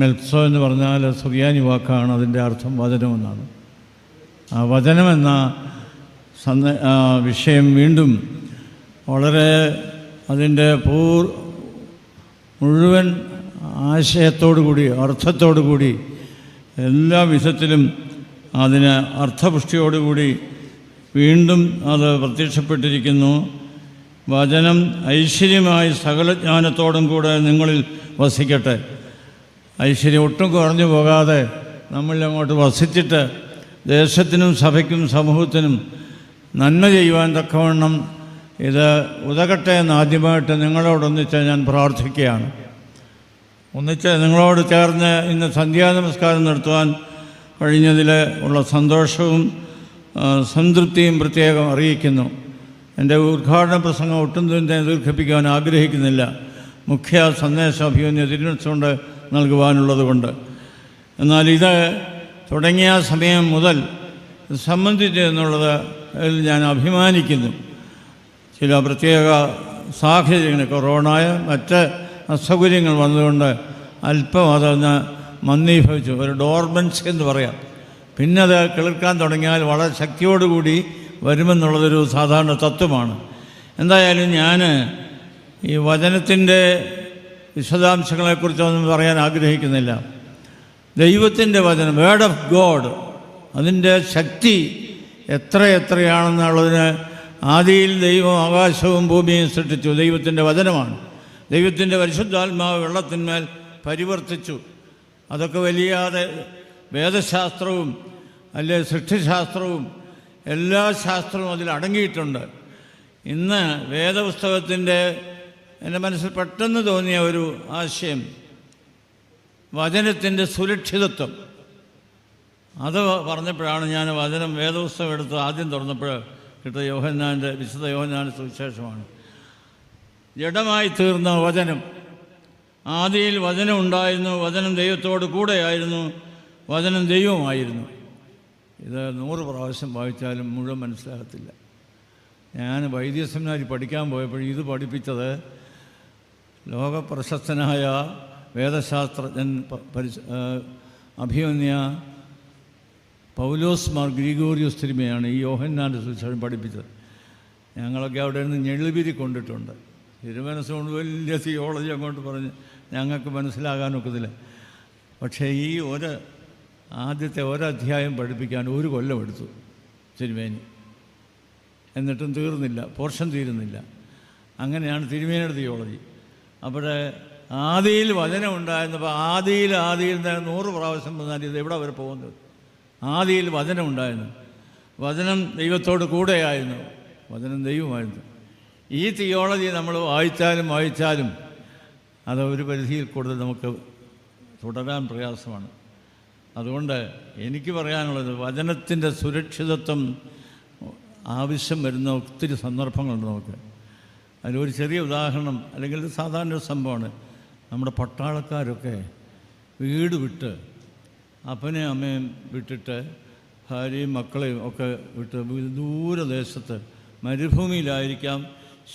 മെൽപ്സോ എന്ന് പറഞ്ഞാൽ സുറിയാനി വാക്കാണ് അതിന്റെ അർത്ഥം വചനമെന്നാണ് ആ വചനമെന്ന സന്ദ വിഷയം വീണ്ടും വളരെ അതിന്റെ പൂർ മുഴുവൻ ആശയത്തോടു കൂടി അർത്ഥത്തോടു കൂടി എല്ലാ വിധത്തിലും അതിന് അർത്ഥപുഷ്ടിയോടുകൂടി വീണ്ടും അത് പ്രത്യക്ഷപ്പെട്ടിരിക്കുന്നു. വചനം ഐശ്വര്യമായി സകലജ്ഞാനത്തോടും കൂടെ നിങ്ങളിൽ വസിക്കട്ടെ. ഐശ്വര്യം ഒട്ടും കുറഞ്ഞു പോകാതെ നമ്മളിൽ അങ്ങോട്ട് വസിച്ചിട്ട് ദേശത്തിനും സഭയ്ക്കും സമൂഹത്തിനും നന്മ ചെയ്യുവാൻ തക്കവണ്ണം ഇത് ഉതകട്ടെ എന്ന് ആദ്യമായിട്ട് നിങ്ങളോടൊന്നിച്ച് ഞാൻ പ്രാർത്ഥിക്കുകയാണ്. ഒന്നിച്ച് നിങ്ങളോട് ചേർന്ന് ഇന്ന് സന്ധ്യാനമസ്കാരം നടത്തുവാൻ കഴിഞ്ഞതിൽ ഉള്ള സന്തോഷവും സംതൃപ്തിയും പ്രത്യേകം അറിയിക്കുന്നു. എന്റെ ഉദ്ഘാടന പ്രസംഗം ഒട്ടും തന്നെ ദീർഘിപ്പിക്കാൻ ആഗ്രഹിക്കുന്നില്ല. മുഖ്യ സന്ദേശ അഭിമന്യ തിരുവനന്തപുരം നൽകുവാനുള്ളത് കൊണ്ട് എന്നാൽ ഇത് തുടങ്ങിയ സമയം മുതൽ സംബന്ധിച്ച് എന്നുള്ളത് ഞാൻ അഭിമാനിക്കുന്നു. ചില പ്രത്യേക സാഹചര്യങ്ങൾ കൊറോണയ മറ്റ് അസൗകര്യങ്ങൾ വന്നതുകൊണ്ട് അല്പം അതൊന്ന് മന്ദീഭവിച്ചു. ഒരു ഡോർമൻസ് എന്ന് പറയാം. പിന്നെ അത് കിളിർക്കാൻ തുടങ്ങിയാൽ വളരെ ശക്തിയോടുകൂടി വരുമെന്നുള്ളതൊരു സാധാരണ തത്വമാണ്. എന്തായാലും ഞാൻ ഈ വചനത്തിന്റെ വിശദാംശങ്ങളെക്കുറിച്ചൊന്നും പറയാൻ ആഗ്രഹിക്കുന്നില്ല. ദൈവത്തിന്റെ വചനം വേർഡ് ഓഫ് ഗോഡ് അതിന്റെ ശക്തി എത്ര എത്രയാണെന്നുള്ളതിന് ആദിയിൽ ദൈവം ആകാശവും ഭൂമിയും സൃഷ്ടിച്ചു. ദൈവത്തിന്റെ വചനമാണ്. ദൈവത്തിന്റെ പരിശുദ്ധാത്മാവ് വെള്ളത്തിന്മേൽ പരിവർത്തിച്ചു. അതൊക്കെ വലിയ വേദശാസ്ത്രവും അല്ലെ സൃഷ്ടിശാസ്ത്രവും എല്ലാ ശാസ്ത്രവും അതിൽ അടങ്ങിയിട്ടുണ്ട് ഇന്ന് വേദപുസ്തകത്തിന്റെ എന്റെ മനസ്സിൽ പെട്ടെന്ന് തോന്നിയ ഒരു ആശയം. വചനത്തിന്റെ സുരക്ഷിതത്വം. അത് പറഞ്ഞപ്പോഴാണ് ഞാൻ വചനം വേദപുസ്തകം എടുത്ത് ആദ്യം തുറന്നപ്പോൾ കിട്ടിയ യോഹന്നാന്റെ വിശുദ്ധ യോഹന്നാന്റെ സുവിശേഷമാണ്. ജഡമായി തീർന്ന വചനം. ആദിയിൽ വചനം ഉണ്ടായിരുന്നു വചനം ദൈവത്തോട് കൂടെയായിരുന്നു വചനം ദൈവമായിരുന്നു ഇത് നൂറ് പ്രാവശ്യം വായിച്ചാലും മുഴുവൻ മനസ്സിലാകത്തില്ല. ഞാൻ വൈദ്യസെമിനാരി പഠിക്കാൻ പോയപ്പോൾ ഇത് പഠിപ്പിച്ചത് ലോകപ്രശസ്തനായ വേദശാസ്ത്രജ്ഞൻ പരിശ അഭിമന്യ പൗലോസ് മാർ ഗ്രിഗോറിയോസ് തിരുമയാണ് ഈ യോഹന്നാന്റെ സുവിശേഷം പഠിപ്പിച്ചത്. ഞങ്ങളൊക്കെ അവിടെ നിന്ന് ഞെളിപിരി കൊണ്ടിട്ടുണ്ട്. തിരുമനസ്സുകൊണ്ട് വലിയ തിയോളജി അങ്ങോട്ട് പറഞ്ഞ് ഞങ്ങൾക്ക് മനസ്സിലാകാനൊക്കത്തില്ല പക്ഷേ ഈ ഒരു ആദ്യത്തെ ഒരധ്യായം പഠിപ്പിക്കാൻ ഒരു കൊല്ലം എടുത്തു തിരുമേനി. എന്നിട്ടും തീർന്നില്ല പോർഷൻ തീരുന്നില്ല. അങ്ങനെയാണ് തിരുമേനിയുടെ തിയോളജി. അപ്പോൾ ആദിയിൽ വചനം ഉണ്ടായിരുന്നപ്പോൾ ആദിയിൽ ആദിയിൽ നിന്ന് നൂറ് പ്രാവശ്യം വന്നാൽ ഇത് എവിടെ വരെ പോകുന്നത്? ആദിയിൽ വചനം ഉണ്ടായിരുന്നു. വചനം ദൈവത്തോട് കൂടെയായിരുന്നു. വചനം ദൈവമായിരുന്നു. ഈ തിയോളജി നമ്മൾ വായിച്ചാലും വായിച്ചാലും അത് ഒരു പരിധിയിൽ കൂടുതൽ നമുക്ക് തുടരാൻ പ്രയാസമാണ്. അതുകൊണ്ട് എനിക്ക് പറയാനുള്ളത് വചനത്തിന്റെ സുരക്ഷിതത്വം ആവശ്യം വരുന്ന ഒത്തിരി സന്ദർഭങ്ങളുണ്ട് നമുക്ക്. അതിലൊരു ചെറിയ ഉദാഹരണം അല്ലെങ്കിൽ സാധാരണ ഒരു സംഭവമാണ്. നമ്മുടെ പട്ടാളക്കാരൊക്കെ വീട് വിട്ട് അപ്പനെ അമ്മയും വിട്ടിട്ട് ഭാര്യയും മക്കളെയും ഒക്കെ വിട്ട് ദൂരദേശത്ത് മരുഭൂമിയിലായിരിക്കാം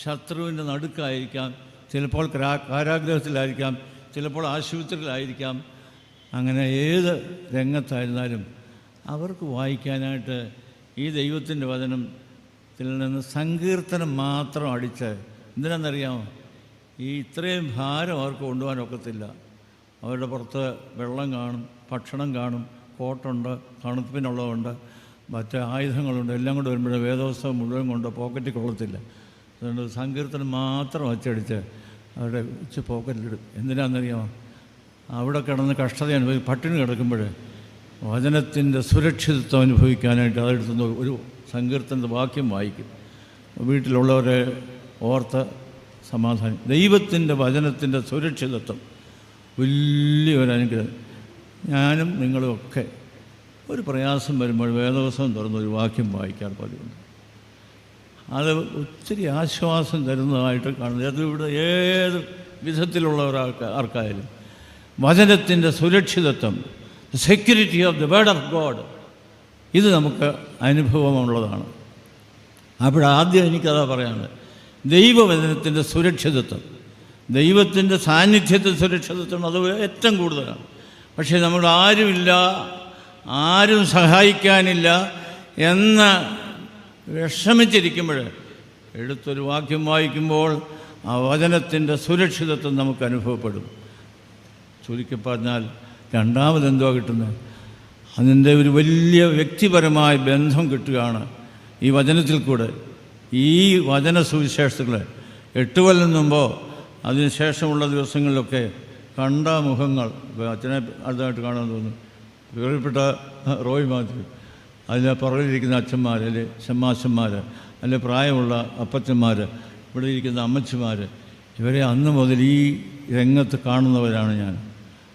ശത്രുവിന്റെ നടുക്കായിരിക്കാം ചിലപ്പോൾ കാരാ- കാരാഗ്രഹത്തിലായിരിക്കാം ചിലപ്പോൾ ആശുപത്രിയിലായിരിക്കാം. അങ്ങനെ ഏത് രംഗത്തായിരുന്നാലും അവർക്ക് വായിക്കാനായിട്ട് ഈ ദൈവത്തിന്റെ വചനത്തിൽ നിന്ന് സങ്കീർത്തനം മാത്രം അടിച്ച് എന്തിനാണെന്നറിയാമോ? ഈ ഇത്രയും ഭാരം അവർക്ക് കൊണ്ടുപോകാൻ ഒക്കത്തില്ല അവരുടെ പുറത്ത് വെള്ളം കാണും ഭക്ഷണം കാണും കോട്ടുണ്ട് തണുപ്പിനുള്ളതുണ്ട് മറ്റ് ആയുധങ്ങളുണ്ട് എല്ലാം കൂടെ വരുമ്പോഴേ വേദോത്സവം മുഴുവൻ കൊണ്ട് പോക്കറ്റിൽ കൊള്ളത്തില്ല. അതുകൊണ്ട് സങ്കീർത്തനം മാത്രം അച്ചടിച്ച് അവരുടെ ഉച്ച പോക്കറ്റിലിടും. എന്തിനാണെന്നറിയാമോ? അവിടെ കിടന്ന് കഷ്ടത അനുഭവിക്കും പട്ടിണി കിടക്കുമ്പോൾ വചനത്തിന്റെ സുരക്ഷിതത്വം അനുഭവിക്കാനായിട്ട് അതെടുത്തുന്ന ഒരു സങ്കീർത്തനത്തെ വാക്യം വായിക്കും. വീട്ടിലുള്ളവരെ ഓർത്ത് സമാധാനം. ദൈവത്തിന്റെ വചനത്തിന്റെ സുരക്ഷിതത്വം. വലിയൊരു അനുഗ്രഹം. ഞാനും നിങ്ങളും ഒക്കെ ഒരു പ്രയാസം വരുമ്പോൾ വേദവസം തുറന്നൊരു വാക്യം വായിക്കാൻ പതിവുണ്ട് അത് ഒത്തിരി ആശ്വാസം തരുന്നതായിട്ട് കാണുന്നത് ഇവിടെ ഏത് വിധത്തിലുള്ള ഒരാൾക്ക് ആർക്കായാലും. വചനത്തിന്റെ സുരക്ഷിതത്വം. Security of the word of God ഇത് നമുക്ക് അനുഭവമുള്ളതാണ്. അപ്പോഴാദ്യം എനിക്കതാ പറയാനുള്ളത്. ദൈവവചനത്തിന്റെ സുരക്ഷിതത്വം. ദൈവത്തിന്റെ സാന്നിധ്യത്തിൽ സുരക്ഷിതത്വം അത് ഏറ്റവും കൂടുതലാണ്. പക്ഷേ നമ്മൾ ആരുമില്ല ആരും സഹായിക്കാനില്ല എന്ന് വിഷമിച്ചിരിക്കുമ്പോൾ എടുത്തൊരു വാക്യം വായിക്കുമ്പോൾ ആ വചനത്തിന്റെ സുരക്ഷിതത്വം നമുക്ക് അനുഭവപ്പെടും. ചുരുക്കി പറഞ്ഞാൽ രണ്ടാമതെന്തോ കിട്ടുന്നത്? അതിന്റെ ഒരു വലിയ വ്യക്തിപരമായ ബന്ധം കിട്ടുകയാണ് ഈ വചനത്തിൽ കൂടെ. ഈ വചന സുവിശേഷങ്ങൾ എട്ട് കൊല്ലം മുമ്പോ അതിനുശേഷമുള്ള ദിവസങ്ങളിലൊക്കെ കണ്ട മുഖങ്ങൾ അച്ഛനെ അടുത്തായിട്ട് കാണാൻ തോന്നുന്നു. വേറിൽപ്പെട്ട റോയ് മാത്യു അതിൽ പുറകിലിരിക്കുന്ന അച്ഛന്മാർ അല്ലെ ഷമ്മാശന്മാർ അല്ലെ പ്രായമുള്ള അപ്പച്ചന്മാർ ഇവിടെ ഇരിക്കുന്ന അമ്മച്ചിമാർ ഇവരെ അന്ന് മുതൽ ഈ രംഗത്ത് കാണുന്നവരാണ് ഞാൻ.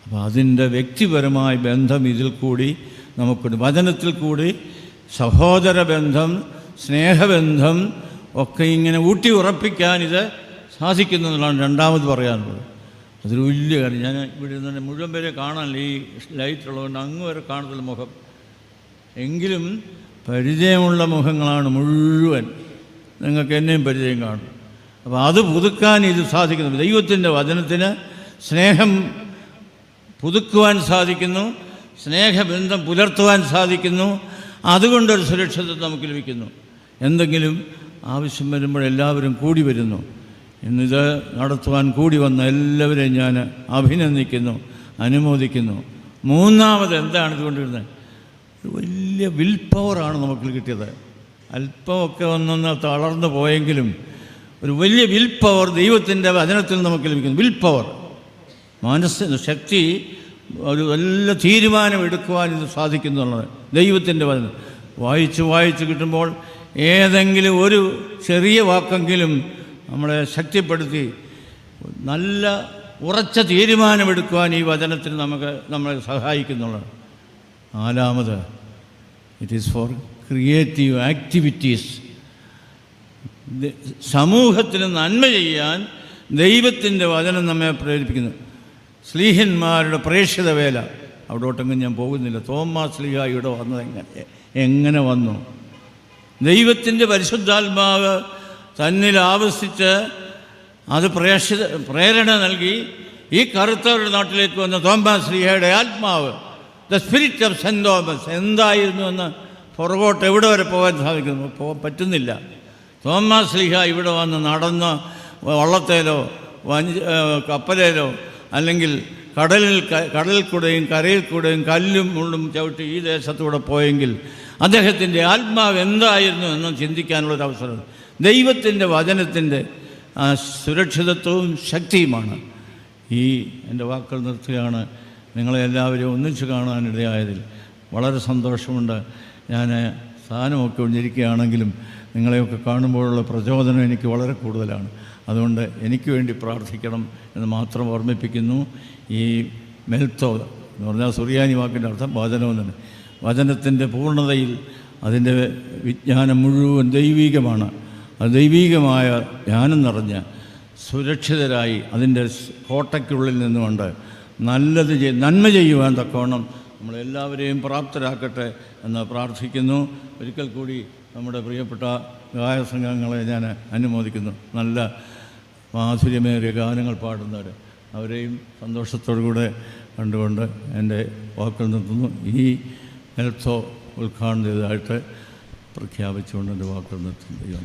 അപ്പോൾ അതിന്റെ വ്യക്തിപരമായ ബന്ധം ഇതിൽ കൂടി നമുക്കുണ്ട്. വചനത്തിൽ കൂടി സഹോദര ബന്ധം സ്നേഹബന്ധം ഒക്കെ ഇങ്ങനെ ഊട്ടി ഉറപ്പിക്കാൻ ഇത് സാധിക്കുന്നു എന്നുള്ളതാണ് രണ്ടാമത് പറയാനുള്ളത്. അതൊരു വലിയ കാര്യം. ഞാൻ ഇവിടെ നിന്ന് മുഴുവൻ പേരെ കാണാനില്ല. ഈ ലൈറ്റ് ഉള്ളതുകൊണ്ട് അങ്ങ് വരെ കാണത്തില്ല മുഖം. എങ്കിലും പരിചയമുള്ള മുഖങ്ങളാണ് മുഴുവൻ. നിങ്ങൾക്ക് എന്നെയും പരിചയം കാണും. അപ്പോൾ അത് പുതുക്കാൻ ഇത് സാധിക്കുന്നു ദൈവത്തിന്റെ വചനത്തിന് സ്നേഹം പുതുക്കുവാൻ സാധിക്കുന്നു. സ്നേഹബന്ധം പുലർത്തുവാൻ സാധിക്കുന്നു. അതുകൊണ്ടൊരു സുരക്ഷിതത്വം നമുക്ക് ലഭിക്കുന്നു. എന്തെങ്കിലും ആവശ്യം വരുമ്പോൾ എല്ലാവരും കൂടി വരുന്നു. ഇന്നിത് നടത്തുവാൻ കൂടി വന്ന എല്ലാവരെയും ഞാൻ അഭിനന്ദിക്കുന്നു അനുമോദിക്കുന്നു. മൂന്നാമത് എന്താണ് ഇതുകൊണ്ടിരുന്നത്? ഒരു വലിയ വിൽ പവറാണ് നമുക്ക് കിട്ടിയത്. അല്പമൊക്കെ ഒന്നൊന്ന് തളർന്നു പോയെങ്കിലും ഒരു വലിയ വിൽ പവർ ദൈവത്തിന്റെ വചനത്തിൽ നമുക്ക് ലഭിക്കുന്നു. Will power. മനസ്സിന് ശക്തി ഒരു നല്ല തീരുമാനം എടുക്കുവാൻ ഇത് സാധിക്കുന്നുള്ളത് ദൈവത്തിന്റെ വചനം. വായിച്ച് വായിച്ച് കിട്ടുമ്പോൾ ഏതെങ്കിലും ഒരു ചെറിയ വാക്കെങ്കിലും നമ്മളെ ശക്തിപ്പെടുത്തി നല്ല ഉറച്ച തീരുമാനമെടുക്കുവാൻ ഈ വചനത്തിന് നമുക്ക് നമ്മളെ സഹായിക്കുന്നുള്ളത് നാലാമത് it is four creative activities സമൂഹത്തിന് നന്മ ചെയ്യാൻ ദൈവത്തിന്റെ വചനം നമ്മെ പ്രേരിപ്പിക്കുന്നു. സ്ലീഹന്മാരുടെ പ്രേക്ഷിത വേല അവിടോട്ടെങ്കിലും ഞാൻ പോകുന്നില്ല. തോമാ സ്ലീഹ ഇവിടെ വന്നത് എങ്ങനെ? എങ്ങനെ വന്നു? ദൈവത്തിന്റെ പരിശുദ്ധാത്മാവ് തന്നിൽ ആവസിച്ച് അത് പ്രേക്ഷിത പ്രേരണ നൽകി ഈ കറുത്തവരുടെ നാട്ടിലേക്ക് വന്ന തോമസ് ശ്രീഹയുടെ ആത്മാവ് the spirit of Saint Thomas എന്തായിരുന്നു എന്ന് പുറകോട്ട് എവിടെ വരെ പോകാൻ സാധിക്കുന്നു? പോകാൻ പറ്റുന്നില്ല. തോമസ് ശ്രീഹ ഇവിടെ വന്ന് നടന്ന് വള്ളത്തേലോ വഞ്ച കപ്പലേലോ അല്ലെങ്കിൽ കടലിൽ കടലിൽ കൂടെയും കരയിൽ കൂടെയും കല്ലും മുള്ളും ചവിട്ടി ഈ ദേശത്തൂടെ പോയെങ്കിൽ അദ്ദേഹത്തിന്റെ ആത്മാവ് എന്തായിരുന്നു എന്ന് ചിന്തിക്കാനുള്ളൊരു അവസരം. ദൈവത്തിന്റെ വചനത്തിന്റെ സുരക്ഷിതത്വവും ശക്തിയുമാണ്. ഈ എന്റെ വാക്കുകൾ നിർത്തുകയാണ്. നിങ്ങളെ എല്ലാവരെയും ഒന്നിച്ച് കാണാനിടയായതിൽ വളരെ സന്തോഷമുണ്ട്. ഞാൻ സ്ഥാനമൊക്കെ ഒഴിഞ്ഞിരിക്കുകയാണെങ്കിലും നിങ്ങളെയൊക്കെ കാണുമ്പോഴുള്ള പ്രചോദനം എനിക്ക് വളരെ കൂടുതലാണ്. അതുകൊണ്ട് എനിക്ക് വേണ്ടി പ്രാർത്ഥിക്കണം എന്ന് മാത്രം ഓർമ്മിപ്പിക്കുന്നു. ഈ മെൽത്തോ എന്ന് പറഞ്ഞാൽ സുറിയാനി വാക്കിന്റെ അർത്ഥം വചനവും എന്നാണ്. വചനത്തിന്റെ പൂർണതയിൽ അതിന്റെ വിജ്ഞാനം മുഴുവൻ ദൈവീകമാണ്. ആ ദൈവീകമായ ജ്ഞാനം നിറഞ്ഞ് സുരക്ഷിതരായി അതിന്റെ കോട്ടയ്ക്കുള്ളിൽ നിന്നുകൊണ്ട് നല്ലത് ചെയ് നന്മ ചെയ്യുവാൻ തക്കവണ്ണം നമ്മളെല്ലാവരെയും പ്രാപ്തരാക്കട്ടെ എന്ന് പ്രാർത്ഥിക്കുന്നു. ഒരിക്കൽ കൂടി നമ്മുടെ പ്രിയപ്പെട്ട ഗായ സംഘങ്ങളെ ഞാൻ അനുമോദിക്കുന്നു. നല്ല മാധുര്യമേറിയ ഗാനങ്ങൾ പാടുന്നവർ അവരെയും സന്തോഷത്തോടു കൂടെ കണ്ടുകൊണ്ട് എന്റെ വാക്കുകൾ നിർത്തുന്നു. ഈ ഹെൽത്തോ ഉദ്ഘാടനം ചെയ്തതായിട്ട് പ്രഖ്യാപിച്ചുകൊണ്ട് എന്റെ വാക്കുകൾ നിർത്തുന്നു. ദൈവം